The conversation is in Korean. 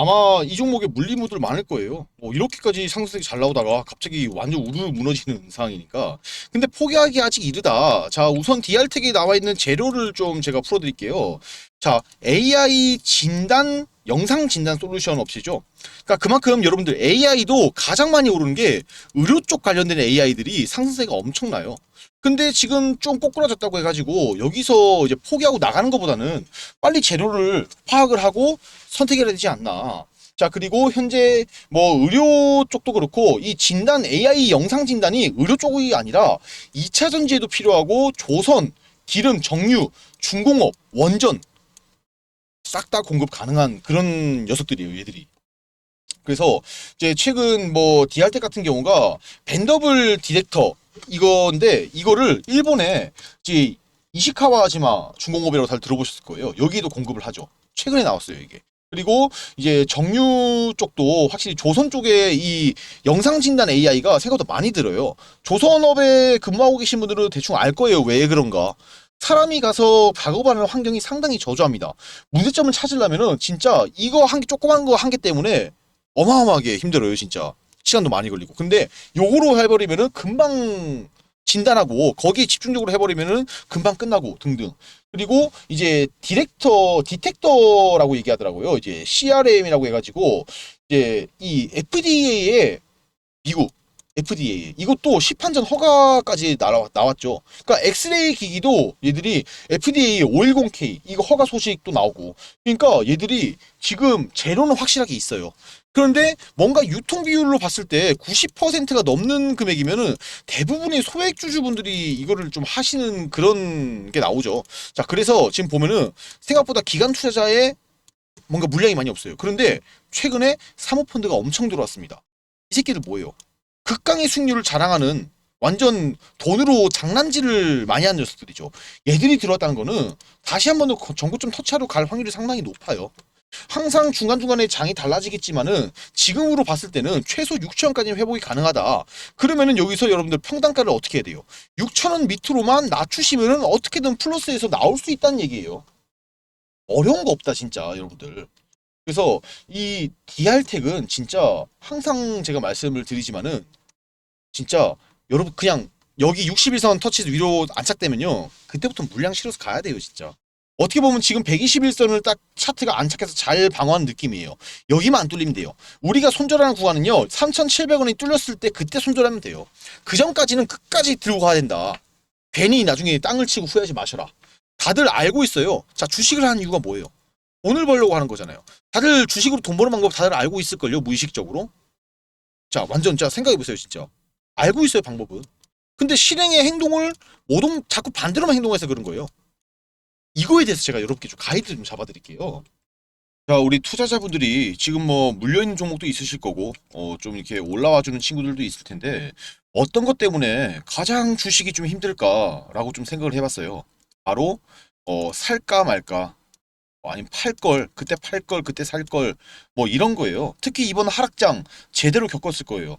아마 이 종목에 물린 분들 많을 거예요. 뭐 이렇게까지 상승이 잘 나오다가 갑자기 완전 우르르 무너지는 상황이니까. 근데 포기하기 아직 이르다. 자, 우선 DR텍에 나와 있는 재료를 좀 제가 풀어드릴게요. 자, AI 진단 영상 진단 솔루션 업체죠. 그러니까 그만큼 여러분들 AI도 가장 많이 오르는 게 의료 쪽 관련된 AI들이 상승세가 엄청나요. 근데 지금 좀 꼬꾸라졌다고 해가지고 여기서 이제 포기하고 나가는 것보다는 빨리 재료를 파악을 하고 선택해야 되지 않나. 자, 그리고 현재 뭐 의료 쪽도 그렇고 이 진단 AI 영상 진단이 의료 쪽이 아니라 2차 전지에도 필요하고 조선, 기름, 정유, 중공업, 원전 싹 다 공급 가능한 그런 녀석들이에요, 얘들이. 그래서 이제 최근 뭐 디알텍 같은 경우가 벤더블 디렉터 이건데 이거를 일본에 이제 이시카와지마 중공업이라고 잘 들어보셨을 거예요. 여기도 공급을 하죠. 최근에 나왔어요, 이게. 그리고 이제 정유 쪽도 확실히 조선 쪽에 이 영상 진단 AI가 생각보다 많이 들어요. 조선업에 근무하고 계신 분들은 대충 알 거예요. 왜 그런가. 사람이 가서 작업하는 환경이 상당히 저조합니다. 문제점을 찾으려면은 진짜 이거 한 개 조그만 거 한 개 때문에 어마어마하게 힘들어요, 진짜. 시간도 많이 걸리고. 근데 요거로 해버리면은 금방 진단하고 거기에 집중적으로 해버리면은 금방 끝나고 등등. 그리고 이제 디렉터, 디텍터라고 얘기하더라고요. 이제 CRM이라고 해가지고 이제 이 FDA의 미국 FDA 이것도 시판전 허가까지 나와, 나왔죠. 그러니까 엑스레이 기기도 얘들이 FDA 510K 이거 허가 소식도 나오고 그러니까 얘들이 지금 재료는 확실하게 있어요. 그런데 뭔가 유통 비율로 봤을 때 90%가 넘는 금액이면은 대부분의 소액 주주분들이 이거를 좀 하시는 그런 게 나오죠. 자, 그래서 지금 보면은 생각보다 기관 투자자의 뭔가 물량이 많이 없어요. 그런데 최근에 사모펀드가 엄청 들어왔습니다. 이 새끼들 뭐예요? 극강의 수익률을 자랑하는 완전 돈으로 장난질을 많이 하는 녀석들이죠. 얘들이 들어왔다는 거는 다시 한 번 더 전고점 터치하러 갈 확률이 상당히 높아요. 항상 중간중간에 장이 달라지겠지만은 지금으로 봤을 때는 최소 6천원까지 회복이 가능하다. 그러면은 여기서 여러분들 평단가를 어떻게 해야 돼요? 6천원 밑으로만 낮추시면은 어떻게든 플러스에서 나올 수 있다는 얘기예요. 어려운 거 없다 진짜 여러분들. 그래서 이 DR텍은 진짜 항상 제가 말씀을 드리지만은 진짜 여러분 그냥 여기 61선 터치 위로 안착되면요 그때부터 물량 실어서 가야 돼요 진짜. 어떻게 보면 지금 121선을 딱 차트가 안착해서 잘 방어하는 느낌이에요. 여기만 안 뚫리면 돼요. 우리가 손절하는 구간은요 3,700원이 뚫렸을 때 그때 손절하면 돼요. 그 전까지는 끝까지 들고 가야 된다. 괜히 나중에 땅을 치고 후회하지 마셔라. 다들 알고 있어요. 자 주식을 하는 이유가 뭐예요? 돈을 벌려고 하는 거잖아요. 다들 주식으로 돈 버는 방법 다들 알고 있을걸요 무의식적으로? 자 완전 자 생각해 보세요 진짜 알고 있어요 방법은. 근데 실행의 행동을 모동 자꾸 반대로만 행동해서 그런 거예요. 이거에 대해서 제가 여러분께 좀 가이드 좀 잡아드릴게요. 자 우리 투자자분들이 지금 뭐 물려있는 종목도 있으실 거고 어 좀 이렇게 올라와주는 친구들도 있을 텐데 어떤 것 때문에 가장 주식이 좀 힘들까라고 좀 생각을 해봤어요. 바로 어 살까 말까. 어, 아니면 팔 걸, 그때 팔 걸, 그때 살 걸, 뭐 이런 거예요. 특히 이번 하락장 제대로 겪었을 거예요.